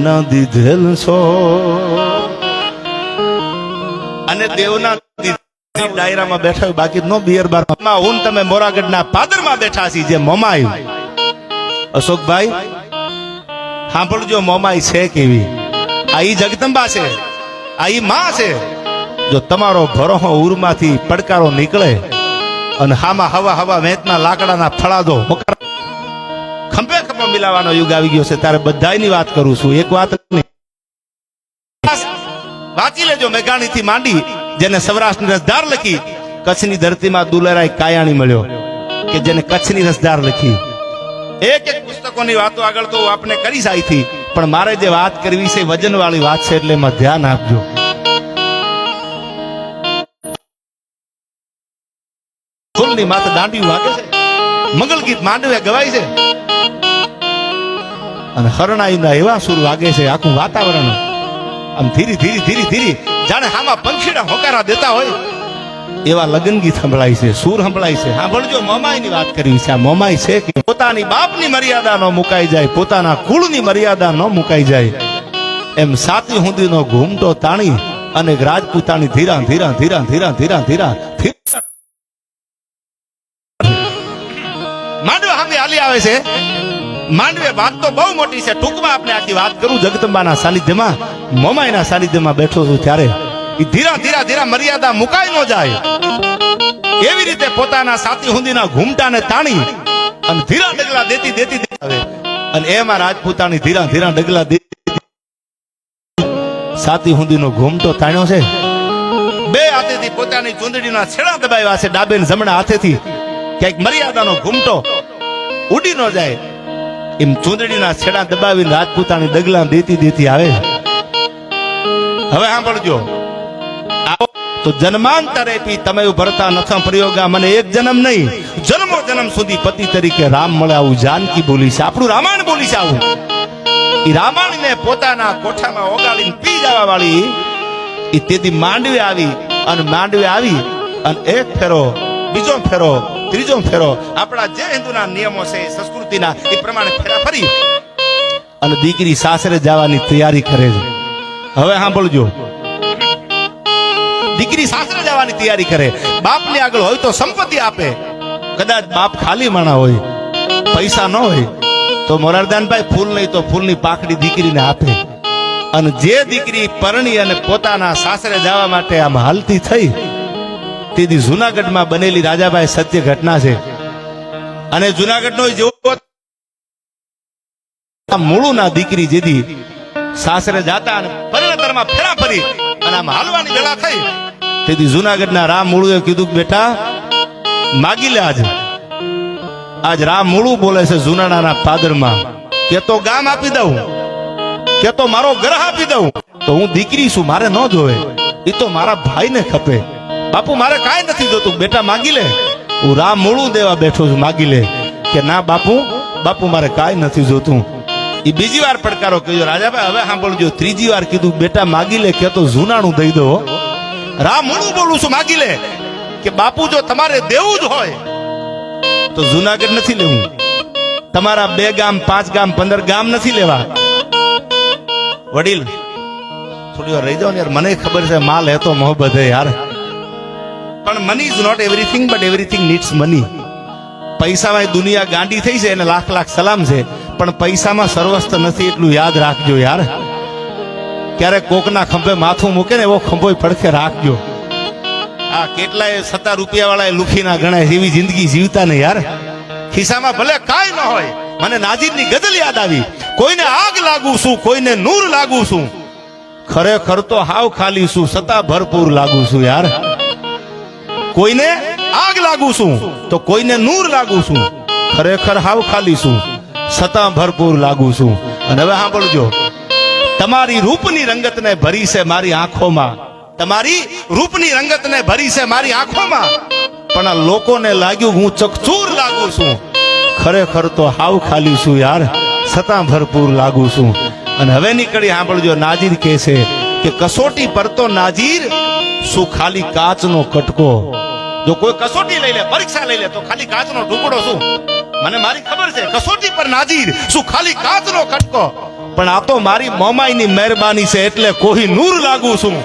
દેવના દીધેલ છો. અને દેવના ડાયરામાં બેઠા હોય, બાકી નો બિયર બારમાં હું તમે મોરાગઢના પાદરમાં બેઠા છી જે મોમાઈ. અશોકભાઈ સાંભળજો મમાઈ છે કેવી? આ ઈ જગદંબા છે આ ઈ માં છે. જો તમારો ભરોહો ઉરમાંથી પડકારો નીકળે અને હામાં હવા હવા વેચના લાકડાના ફળાદો મિલાવાનો યુગ આવી ગયો છે. ત્યારે બધાની વાત કરું છું. એક વાત વાંચી લેજો મેઘાણી થી માંડી, જેને સૌરાષ્ટ્રની રસધાર લખી, કચ્છની ધરતીમાં દુલેરાય કાયાણી મળ્યો, કે જેને કચ્છની રસધાર લખી. એક એક પુસ્તકોની વાતો આગળ તો આપણે કરી જાય થી પણ મારે જે વાત કરવી છે વજન વાળી વાત છે, એટલે એમાં ધ્યાન આપજો. ફૂલની માથે દાંડી વાગે છે. મંગલ ગીત માંડવે ગવાય છે. અને હરણાઈના એવા સુર વાગે છે, આખું વાતાવરણ આમ ધીરી ધીરી ધીરી ધીરી જાણે હામાં પંખીડા હોકારા દેતા હોય. એવા લગ્ન ગીત સંભળાય છે, સુર સંભળાય છે. સાંભળજો, મોમાઈની વાત કરવી છે. આ મોમાઈ છે કે પોતાની બાપની મર્યાદા ન મુકાઈ જાય, પોતાના કુળની મર્યાદા ન મુકાઈ જાય. એમ સાતી હુંદીનો ઘૂમટો તાણી અને રાજપૂતાની ધીરા ધીરા ધીરા ધીરા ધીરા ધીરા માંડવે સામે હાલી આવે છે. માંડવે વાત તો બહુ મોટી છે. ટૂંકમાં આપણે આખી વાત કરું. જગદંબાના સાનિધ્યમાં મોમાયના સાનિધ્યમાં બેઠો છું ત્યારે એ ધીરા ધીરા ધીરા મર્યાદા મુકાઈ ન જાય. એવી રીતે પોતાના સાથી હુંદીના ઘૂમટાને તાણી અને ધીરા ડગલા દેતી દેતી આવે. અને એમાં રાજપૂતાની ધીરા ધીરા ડગલા દેતી સાતી હુંદીનો ઘૂમટો તાણ્યો છે. બે હાથેથી પોતાની ચૂંદડીના છેડા દબાવ્યા છે. ડાબે ને જમણા હાથેથી ક્યાંક મર્યાદાનો ઘૂમટો ઉડી ન જાય. એમ ચૂંદડીના છેડા દબાવીને રાજપૂતાની ડગલા દેતી દેતી આવે. હવે સાંભળજો. આવો, તો જન્માંતરે પી તમે ભરતા નથા પ્રયોગા મને એક જન્મ નહીં, જન્મો જન્મ સુધી પતિ તરીકે રામ મળે આવું જાનકી બોલી છે આપણું રામાયણ બોલી છે આવું. રામાયણ રામાયણને પોતાના કોઠામાં ઓગાળીને પી જવા વાળી એ તેથી માંડવે આવી અને માંડવે આવી અને એક ફેરો બીજો ફેરો ત્રીજો ફેરો. આપણા જે હિન્દુના નિયમો છે, સંસ્કૃતિના, એ પ્રમાણે ફેરા ફરી. અને દીકરી સાસરે જવાની તૈયારી કરે છે. હવે સાંભળજો. દીકરી સાસરે જવાની તૈયારી કરે. બાપની આગળ હોય તો સંપત્તિ આપે. કદાચ બાપ ખાલી માણા હોય, પૈસા ન હોય, તો મોરારદાનભાઈ ફૂલ નહીં તો ફૂલની પાકડી દીકરીને આપે. અને જે દીકરી પરણી અને પોતાના સાસરે જવા માટે આમ હાલતી થઈ તેથી જુનાગઢમાં બનેલી રાજાભાઈ સત્ય ઘટના છે. અને જુનાગઢનો જેવો મૂળુના દીકરી જેથી સાસરે જાતા અને પરિણતરમાં ફેરા ફરી અને આમ હાલવાની જળા થઈ. તેથી જુનાગઢના રામ મૂળુએ કીધું બેટા, માગી લે આજ. આજ રામ મૂળું બોલે છે જુનાણાના પાદરમાં. કે તો ગામ આપી દઉં. કે તો મારો ગ્રહ આપી દઉં. તો હું દીકરી છું, મારે ન જોવે. એ તો મારા ભાઈને ખપે. બાપુ, મારે કાંઈ નથી જોતું. બેટા, માગી લે. હું રામ મૂળું દેવા બેઠો છું, માગી લે. કે ના, બાપુ બાપુ, મારે કાંઈ નથી જોતું. એ બીજી વાર પડકારો કહ્યો રાજાભાઈ, હવે સાંભળજો. ત્રીજી વાર કીધું, બેટા, માગી લે, કે તો જૂનાણું દઈ દો. રામ મૂળું બોલું છું, માગી લે. કે બાપુ, જો તમારે દેવું જ હોય, તો જુનાગઢ નથી લેવું. તમારા બે ગામ, પાંચ ગામ, પંદર ગામ નથી લેવા. વડીલ, થોડી વાર રહી જાઓ ને યાર. મને ખબર છે, માલ હે તો મોહબ્બત હે યાર. પણ money is not everything but everything needs money પૈસામાં દુનિયા ગાંડી થઈ છે એને લાખ લાખ સલામ છે. પણ પૈસામાં સર્વસ્થ નથી એટલું યાદ રાખજો યાર. ક્યારેક કોકના ખંભે માથું મૂકે ને એવો ખંભો પડખે રાખજો. આ કેટલાય સત્તા રૂપિયા વાળા લુખી ના ગણાય એવી જિંદગી જીવતા ને યાર. ખિસ્સામાં ભલે કાંઈ ન હોય, મને નાજીરની ગઝલ યાદ આવી. કોઈને આગ લાગુ છું, કોઈને નૂર લાગુ છું. ખરેખર તો હાવ ખાલી છું સતા ભરપૂર લાગુ છું યાર. કોઈને આગ લાગુ છું, તો કોઈને નૂર લાગુ છું, ખરેખર હાવ ખાલી છું, સતા ભરપૂર લાગુ છું. અને હવે સાંભળજો, તમારી રૂપની રંગતને ભરી છે મારી આંખોમાં, તમારી રૂપની રંગતને ભરી છે મારી આંખોમાં, પણ આ લોકોને લાગ્યું હું ચકચૂર લાગુ છું. ખરેખર તો હાવ ખાલી છું યાર, સતા ભરપૂર લાગુ છું. અને હવે નીકળી સાંભળજો, નાજીર કહે છે કે કસોટી પર તો નાજીર, શું ખાલી કાચનો કટકો જો કોઈ કસોટી લઈ લે, પરીક્ષા લઈ લે, તો ખાલી કાચનો ટુકડો શું? મને મારી ખબર છે, કસોટી પર નાજીર, શું ખાલી કાચનો કટકો? પણ આ તો મારી મોમાઈની મહેરબાની છે, એટલે કોઈ નૂર લાગુ છું.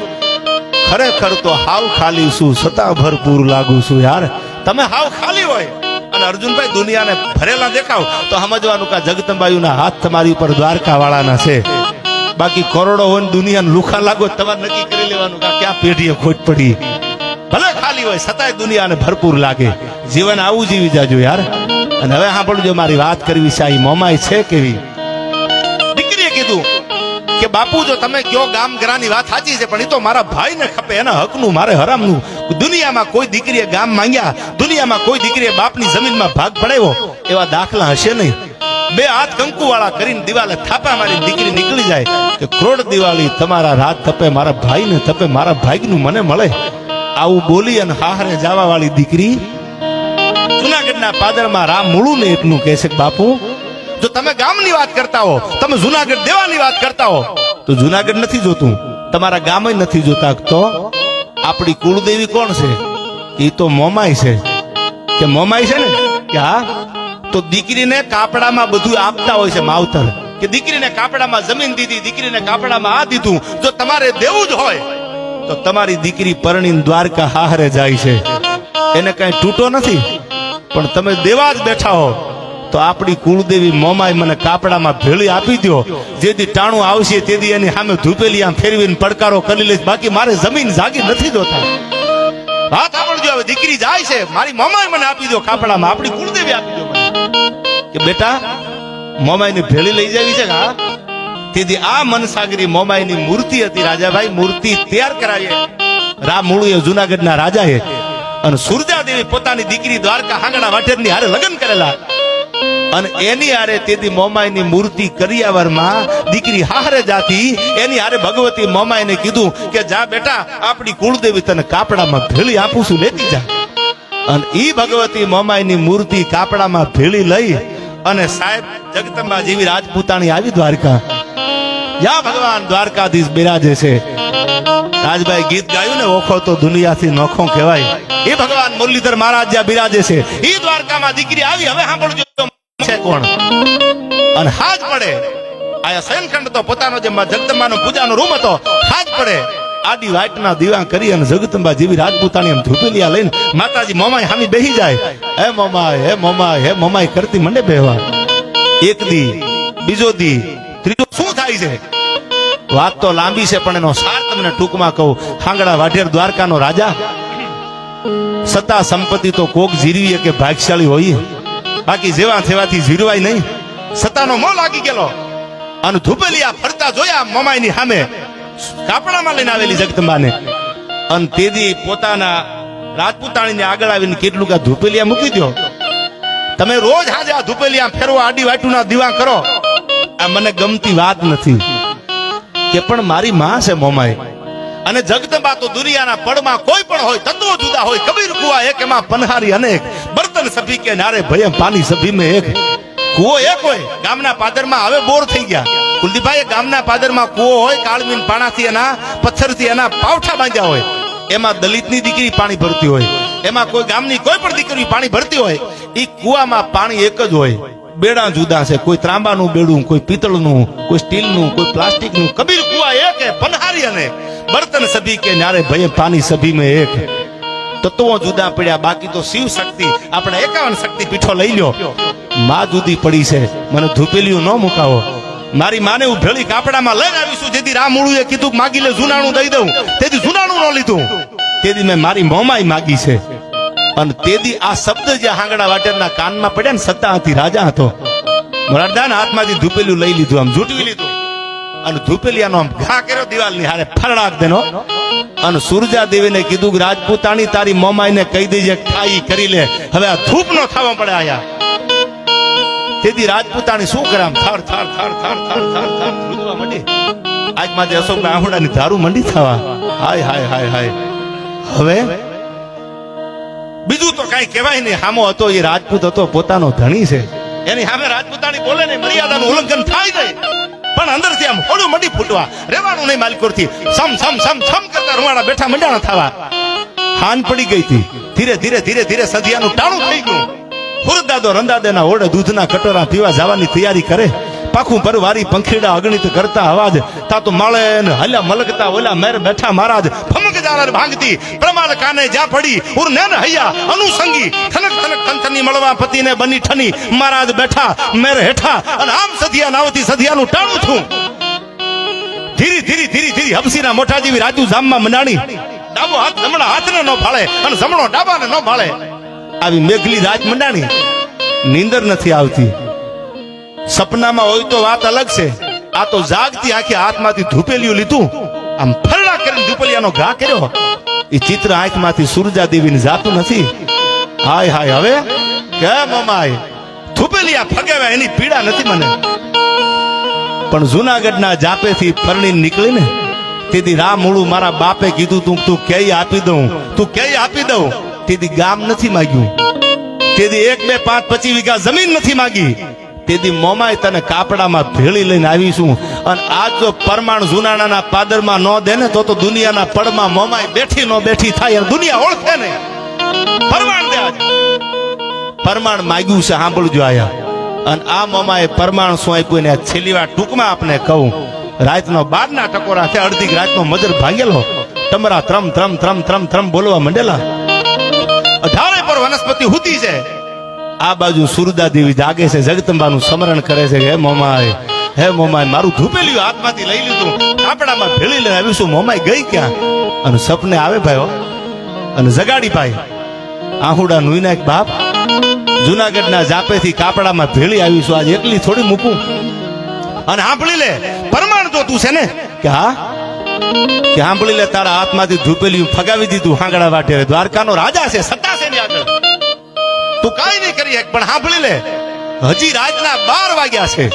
ખરેખર તો હાવ ખાલી છું છતાં ભરપૂર લાગુ છું યાર. તમે હાવ ખાલી હોય. અને અર્જુનભાઈ દુનિયાને ભરેલા દેખાવ. તો સમજવાનું કે જગતંબાયુના હાથ તમારી ઉપર દ્વારકા વાળાના છે. બાકી કરોડો હોય દુનિયાને લુખા લાગો તમારે નક્કી કરી લેવાનું કે ક્યાં પેઢીએ ખોટ પડી. ભલે હોય છતાંય દુનિયાને ભરપૂર લાગે. જીવન આવું જીવી જાજો યાર. અને હવે સાંભળજો મારી વાત કરવી છે, આ મોમાઈ છે કેવી? દીકરીએ કીધું કે, બાપુ, જો તમે કયો ગામ ગરાની વાત સાચી છે, પણ એ તો મારા ભાઈને ખપે, એના હકનું, મારે હરામનું. દુનિયામાં કોઈ દીકરીએ ગામ માંગ્યા, દુનિયામાં કોઈ દીકરીએ બાપની જમીનમાં ભાગ પડાવ્યો, એવા દાખલા હશે નહીં. બે હાથ કંકુ વાળા કરીને દિવાલે થાપા મારી દીકરી નીકળી જાય કે ક્રોડ દિવાળી તમારા રાત તપે મારા ભાઈને તપે મારા ભાઈનું મને મળે. આવું બોલી અને હાહરે જવા વાળી દીકરી જુનાગઢના પાદરમાં રામ મૂળું એટલું કહે છે બાપુ, જો તમે ગામની વાત કરતા હો, તમે જુનાગઢ દેવાની વાત કરતા હો, તો જુનાગઢ નથી જોતું. તમારા ગામ નથી જોતા. તો આપણી કુળદેવી કોણ છે? એ તો મોમાઈ છે. કે મોમાઈ છે ને? કે હા? તો દીકરીને કાપડામાં બધું આપતા હોય છે માવતર. કે દીકરીને કાપડામાં જમીન દીધી, દીકરીને કાપડામાં આ દીધું. જો તમારે દેવું જ હોય તો તમારી દીકરી પરણીને દ્વારકા હાહરે જાય છે. એને કઈ તૂટો નથી. પણ તમે દેવા જ બેઠા હો. તો આપણી કુળદેવી મોમાઈ મને કાપડામાં ભેળી આપી દો જેથી ટાણું આવશે તેથી એની સામે ધૂપેલી આમ ફેરવીને પડકારો કરી લઈશ. બાકી મારે જમીન જાગી નથી જોતા. વાત સાંભળજો હવે, દીકરી જાય છે. મારી મોમાઈ મને આપી દો કાપડામાં. આપણી કુળદેવી આપી દો કે બેટા, મોમાઈને ભેળી લઈ જવી છે હા? તેથી આ મનસાગરી મોમાઈની મૂર્તિ હતી રાજાભાઈ. મૂર્તિ તૈયાર કરાવી રામ મૂળુએ જુનાગઢના રાજાએ અને સુરજાદેવી પોતાની દીકરી દ્વારકા હાંગણા વાઢેરની હારે લગ્ન કરેલા. અને એની હારે તેથી મોમાઈની મૂર્તિ કરિયાવરમાં દીકરી હારે જાતી એની હારે ભગવતી મોમાઈને કીધું કે, જા બેટા, આપણી કુળદેવી તને કાપડામાં ભેળી આપું છું, લેતી જા. અને ઈ ભગવતી મોમાઈની મૂર્તિ કાપડામાં ભેળી લઈ અને સાહેબ જગદંબા જેવી રાજપૂતાણી આવી દ્વારકા. યા ભગવાન દ્વારકાધીશ બિરાજે છે. રાજભાઈ ગીત ગાયું ને ઓખો તો દુનિયાથી નોખો કહેવાય. એ ભગવાન મુરલીધર મહારાજ જ્યાં બિરાજે છે. એ દ્વારકામાં દીકરી આવી, હવે સાંભળજો છે કોણ? અને હાજ પડે. આ શયનખંડ તો પોતાનો જે જગદંબાનો પૂજાનો રૂમ હતો હાજ પડે. આડી વાટના દીવા કરી અને જગદંબા જેવી રાજપૂતાની એમ ધૂપેલિયા લઈને માતાજી મોમાય હામી બેહી જાય. હે મોમાય હે મોમાય હે મોમાય કરતી મને બેહવા. એક દી, બીજો દી ત્રીજો શું થાય છે? વાત તો લાંબી છે, પણ એનો સાર તમને ટૂંકમાં કહું. હાંગડા વાઢેર દ્વારકાનો રાજા. સત્તા સંપત્તિ તો કોક જીરવીએ કે ભાગશાળી હોય બાકી જેવા થેવાથી જીરવાય નહીં. સત્તાનો મોહ લાગી ગયેલો. અને ધુપેલિયા ફરતા જોયા મમાઈની સામે. કાપડામાં લઈને આવેલી જગદંબાને. અને તેદી પોતાના રાજપૂતાણીને આગળ આવીને કેટલું કા ધુપેલિયા મૂકી દો તમે રોજ હાજે આ ધુપેલિયા ફેરવા, આડી વાટુના દીવા કરો. આ મને ગમતી વાત નથી કે પણ મારી માં છે મોમાઈ અને જગદંબા તો દુનિયાના પડમાં કોઈ પણ હોય તત્વો જુદા હોય, કબીર કુવા એક, એમાં પનહારી અનેક, બર્તન સભી કે નારે ભયમ પાણી સભી મેં એક. કુવો એક હોય, ગામના પાદરમાં હવે બોર થઈ ગયા. કુલદીપભાઈ ગામના પાદરમાં કુવો હોય, કાળમીન પાણાથી એના, પથ્થરથી એના પાવઠા બાંધ્યા હોય. એમાં દલિતની દીકરી પાણી ભરતી હોય. એમાં કોઈ ગામની કોઈ પણ દીકરી પાણી ભરતી હોય. એ કુવામાં પાણી એક જ હોય. બેડા જુદા છે. કોઈ ત્રાંબાનું બેડું, કોઈ પિત્તળનું, કોઈ સ્ટીલનું, કોઈ પ્લાસ્ટિકનું. કબીર કુવા એક હે, પનહારી અને બર્તન સભી કે નારે ભય પાણી સભી મેં એક તત્વો જુદા પડ્યા, બાકી તો શિવ શક્તિ, આપણે એકાવન શક્તિ પીઠો લઈ લ્યો. માં જુદી પડી છે. મને ધૂપેલીઓ ન મુકાવો. મારી માને હું ભેળી કાપડામાં લઈને આવીશું જેથી રામ મૂળુએ કીધું માગી લે, જુનાણું દઈ દઉં. તેથી જુનાણું ન લીધું. તેથી મેં મારી મોમાઈ માગી છે. અને તેથી આ શબ્દ જે હાંગડા વાટેરના કાનમાં પડ્યા ને સત્તાથી રાજા હતો. મોરારદાન હાથમાંથી ધૂપેલું લઈ લીધું, આમ ઝૂંટવી લીધું. અને ધૂપેલિયાનો આમ ઘા કર્યો દિવાલની હારે ફરડાક દેનો. અને સુરજા દેવીને કીધું કે, રાજપૂતાણી, તારી મોમાઈને કહી દેજે, ખાઈ કરી લે. હવે આ ધૂપ નો થવા પડે આયા તેથી રાજપૂતાણી શું કરે આમ થાર થાર થાર થાર થાર થાર થાર ધ્રુજવા માંડી. આજ માથે અશોકભાઈ આહુડાની ધારું મંડી થવા. હાય હાય હાય હાય. હવે બીજું તો કઈ કહેવાય નહીં. હામો હતો, એ રાજપૂત હતો, પોતાનો ધણી છે. એની સામે રાજપૂતાણી બોલે ને, મર્યાદાનું ઉલ્લંઘન થાય નહીં. પણ અંદરથી આમ હોળું મડી ફૂટવા. રહેવાનું નહીં માલિકોરથી. સમ સમ સમ સમ કરતા રૂવાડા બેઠા મંડાણા થવા. હાન પડી ગઈ હતી. ધીરે ધીરે ધીરે ધીરે સધિયાનું ટાણું થઈ ગયું. હુરદાદો રંદાદેના ઓડે દૂધના કટોરા પીવા જવાની તૈયારી કરે. પાખું પરવારી પંખીડા અગણિત કરતા અવાજ, તા માળે ને હલ્યા મલકતા ઓલા મેર બેઠા મહારાજ. ફમક જાલર ભાંગતી પ્રમાણ કાને જા પડી ઉર ને ને હૈયા, અનુસંગી. થનક થનક થનથની મળવા પતિને બની ઠની. મહારાજ બેઠા, મેર હેઠા, અને આમ સધિયા નાવતી સધિયાનું ટાણું છું ધીરી ધીરી ધીરી ધીરી, હબસીના મોઠા જેવી રાજુ જામમાં મંડાણી ડાબો હાથ જમણા હાથને ન ફાળે અને જમણો ડાબાને ન ફાળે આવી મેઘલી રાજ મંડાણી નીંદર નથી આવતી. સપનામાં હોય તો વાત અલગ છે. આ તો જાગતી આખી હાથમાંથી ધૂપેલિયું લીધું. આમ ફરડા કરીને ધૂપેલિયાનો ઘા કર્યો. એ ચિત્ર આંખમાંથી સુરજા દેવીને જાતું નથી. હાય હાય, હવે? કેમ અમાય? ધૂપેલિયા ફગેવા એની પીડા નથી મને. પણ જુનાગઢના જાપેથી ફરણી નીકળીને તેથી રામ મૂળું મારા બાપે કીધું તું તું ક્યાંય આપી દઉં? તું ક્યાંય આપી દઉં? તેથી ગામ નથી માગ્યું. તેથી એક બે પાંચ પચીસ વીઘા જમીન નથી માગી. તેથી મોમાય તને કાપડામાં ભેળી લઈને આવીશું અને આજ જો પરમાણ જુનાણાના પાદરમાં ન દે ને તો તો દુનિયાના પડમાં મોમાય બેઠી ન બેઠી થાય દુનિયા ઓળખે ને પરમાણ દે પરમાણ માગ્યું છે, સાંભળજો આયા. અને આ મોમાએ પરમાણ શું આપ્યું ને આ છેલ્લી વાર ટૂંકમાં આપને કહું. રાતનો બારના ટકોરા છે અડધી રાતનો મજર ભાંગેલો. તમારા ત્રમ ત્રમ ત્રમ ત્રમ ત્રમ બોલવા મંડેલા. અઢારે પર વનસ્પતિ હુતી છે. આ બાજુ સુરદા દેવી જાગે છે, જગદંબાનું સ્મરણ કરે છે હે મોમાએ હે મોમાએ, મારું ધૂપેલિયું હાથમાંથી લઈ લીધું આપણામાં ભેળી લઈને આવીશું મોમાય ગઈ ક્યાં? અને સપને આવે ભાઈઓ અને જગાડી ભાઈ આહુડા નુઈ નાખ બાપ, જુનાગઢના જાપેથી કાપડામાં ભેળી આવીશું આજે એકલી થોડી મૂકું. અને સાંભળી લે, પરમાણ તો તું છે ને? કે હા? કે સાંભળી લે, તારા હાથમાંથી ધૂપેલિયું ફગાવી દીધું હાંગડા વાટે દ્વારકાનો રાજા છે, સત્તા છે ને આગળ. તું કાઈ નહીં કરી એક પણ સાંભળી લે. હજી રાતના બાર વાગ્યા છે.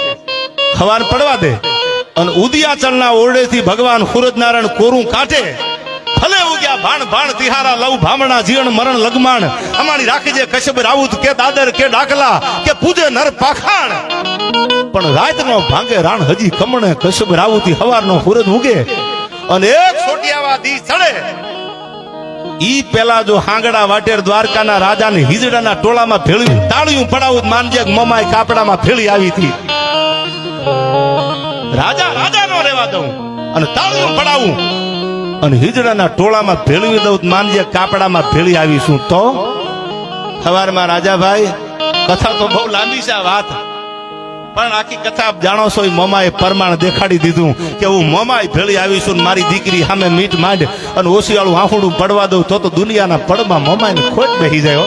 હવાન પડવા દે. અને ઉદયાચલના ઓરડેથી ભગવાન સૂરજનારાયણ કોરું કાઢે. ભલે ઉગ્યા ભાણ ભાણ તિહારા લવ ભામણા જીવન મરણ લગમાણ. અમારી રાખીજે કશ્યપ રાઉત કે દાદર કે ડાકલા કે પૂજે નર પાખાણ. પણ રાતનો ભાંગે રાણ હજી કમણે કશ્યપ રાઉતી હવારનો સૂરજ ઉગે. અને એક સોટિયાવા દી ચડે ઈ પેલા જો હાંગડા વાટેર દ્વારકાના રાજાને હિજડાના ટોળામાં ભેળ્યું તાળિયું પડાવું માનજે કે મમાય કાપડામાં ભેળી આવી હતી. રાજા રાજા નો રેવા દઉં અને તાળિયું પડાવું. અને હિજડાના ટોળામાં ભેળવી દઉં માનજે કાપડામાં ભેળી આવીશું. તો સવારમાં રાજાભાઈ, કથા તો બહુ લાંબી છે આ વાત. પણ આખી કથા આપ જાણો છો, એ મોમાએ પરમાણ દેખાડી દીધું કે હું મોમાય ભેળી આવીશું મારી દીકરી સામે મીટ માંડ અને ઓશિયાળું આંખુડું પડવા દઉં, તો તો દુનિયાના પડમાં મોમાયને ખોટ બેસી જાય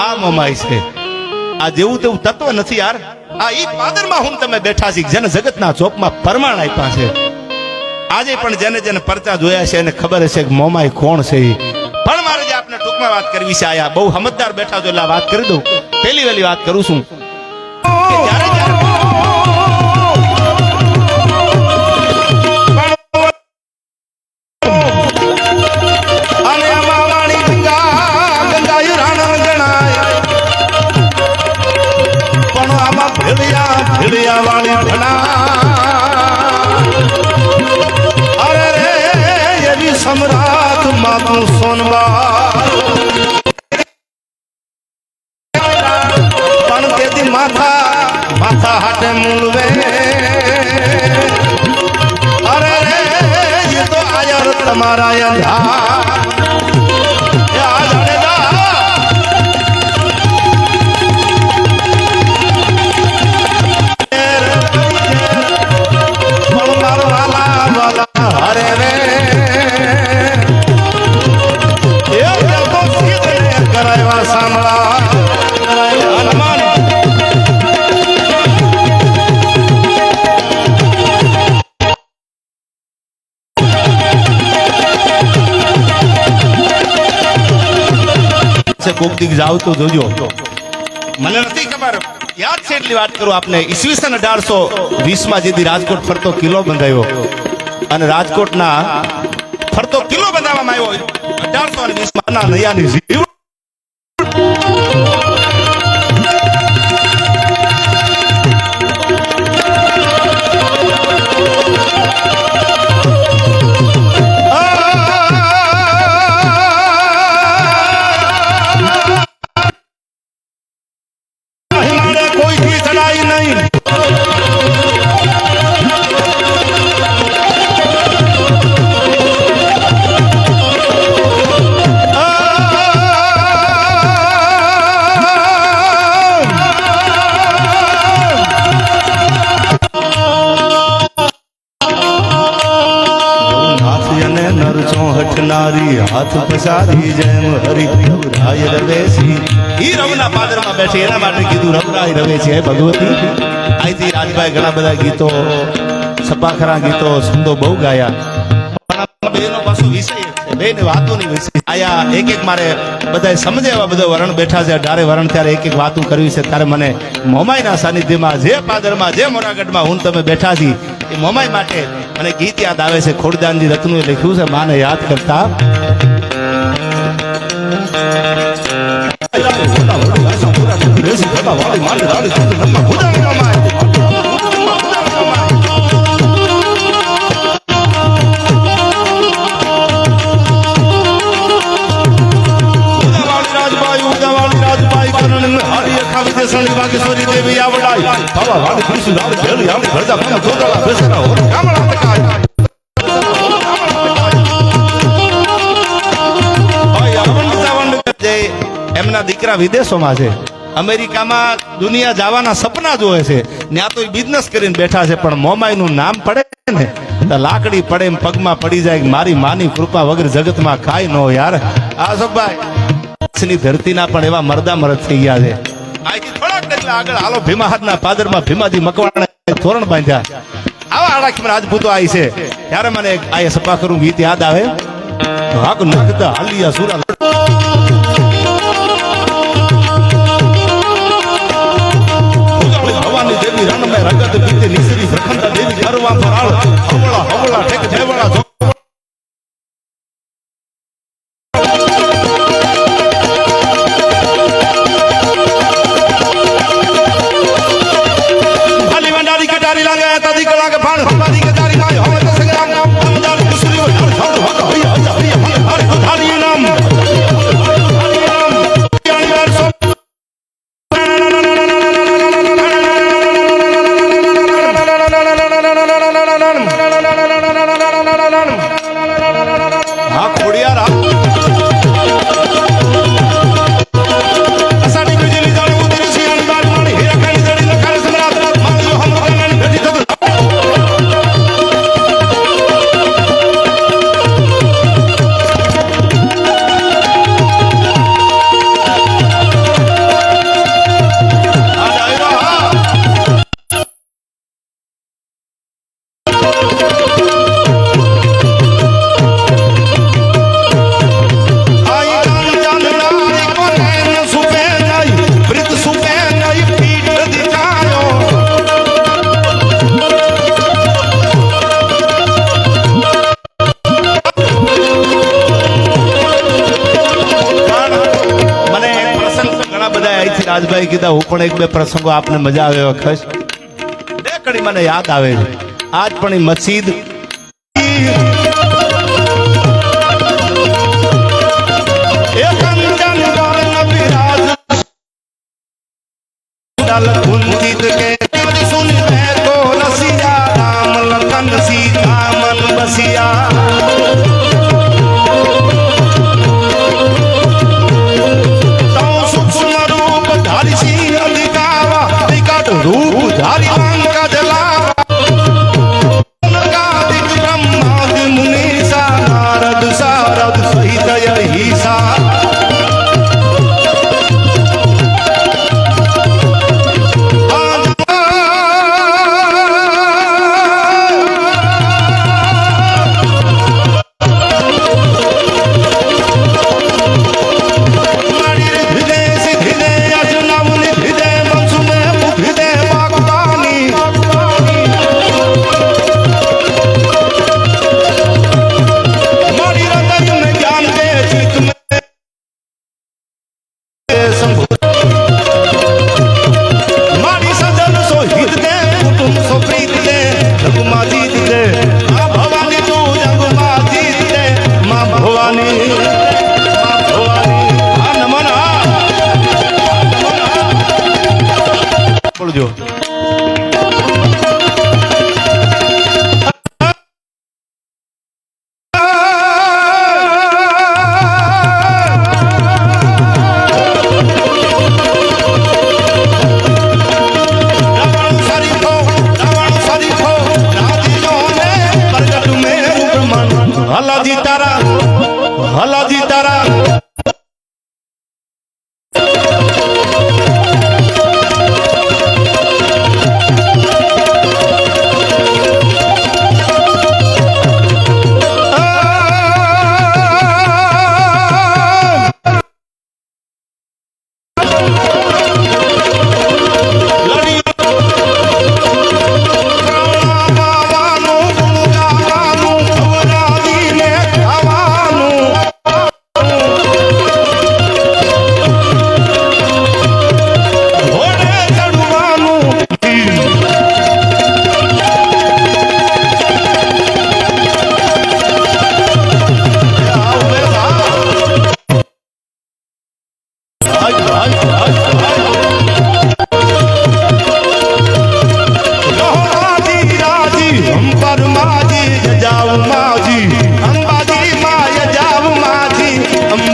આ મોમાય છે. આ જેવું તેવું તત્વ નથી યાર. આ ઈ પાદરમાં હું તમે બેઠા છી જેને જગતના ચોકમાં પરમાણ આપ્યા છે. આજે પણ જેને જેને પરચા જોયા છે, એને ખબર હશે કે મોમાય કોણ છે એ પણ મારે જે આપને ટૂંકમાં વાત કરવી છે, આયા બહુ સમજદાર બેઠા છો, એટલે વાત કરી દઉં. પહેલી વહેલી વાત કરું છું. આયર તમારા કોક દીક જોજો. મને નથી ખબર. યાદ છે એટલી વાત કરું આપને. ઈસવીસન અઢારસો વીસમાં જેથી રાજકોટ ફરતો કિલ્લો બંધાયો. અને રાજકોટના ફરતો કિલ્લો બંધાવવામાં આવ્યો. અઢારસો અને વીસમાં નૈયાની જીવ હાથ પસારી જેમ હરિ રાય રવેશી ઈ રવના પાદરમાં બેઠે એના માટે કીધું, રવરાય રવે છે ભગવતી. અહીંથી રાજભાઈ ઘણા બધા ગીતો સપાખરા ગીતો છંદો બહુ ગાયા. બેનો પાછો વિષય બેને વાતોની વિષય આયા એક એક મારે બધા સમજે એવા બધા વરણ બેઠા છે ડારે વરણ ત્યારે એક એક વાતું કરવી છે. ત્યારે મને મોમાઈના સાનિધ્યમાં, જે પાદરમાં, જે મોરાગઢમાં હું તમે બેઠા છી, એ મોમાઈ માટે અને ગીત યાદ આવે છે ખોડદાનજી રત્નું લખ્યું છે માને યાદ કરતા? જોડાલા બેસેલા હોર ગામડા તકાય. ભાઈ આવંડ જાવંડ જે એમના દીકરા વિદેશોમાં છે. અમેરિકામાં દુનિયા જવાના સપના જોવે છે. ત્યાં તો બિઝનેસ કરીને બેઠા છે, પણ મોમાઈનું નામ પડે ને લાકડી પડે એમ પગમાં પડી જાય મારી માની કૃપા વગર જગતમાં કાંઈ ન યાર. આ અશોકભાઈ ધરતીના પણ એવા મરદા મરદ થઈ ગયા છે. અહીંથી આગળ. હાલો ભીમા હાથના પાદરમાં ભીમાજી મકવાણે તોરણ બાંધ્યા. આવા આડાખીમાં રાજપૂતો આવી છે. ત્યારે મને આ સપા કરું ગીત યાદ આવે. હાક નખતા હાલિયા સુરા. હવાની દેવી રણમે રગત પીતે નિસરી પ્રખંડ દેવી કરવા ફરાળ. હવળા બે પ્રસંગો આપને મજા આવે એવા બે કડી મને યાદ આવે છે. આજ પણ એ મસ્જિદ કુંજિત કે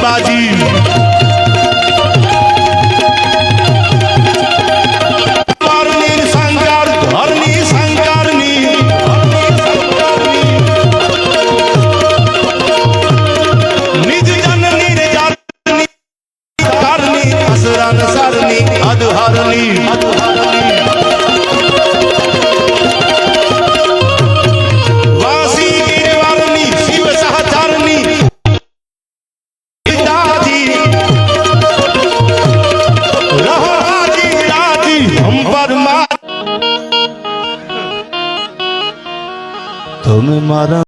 saudade.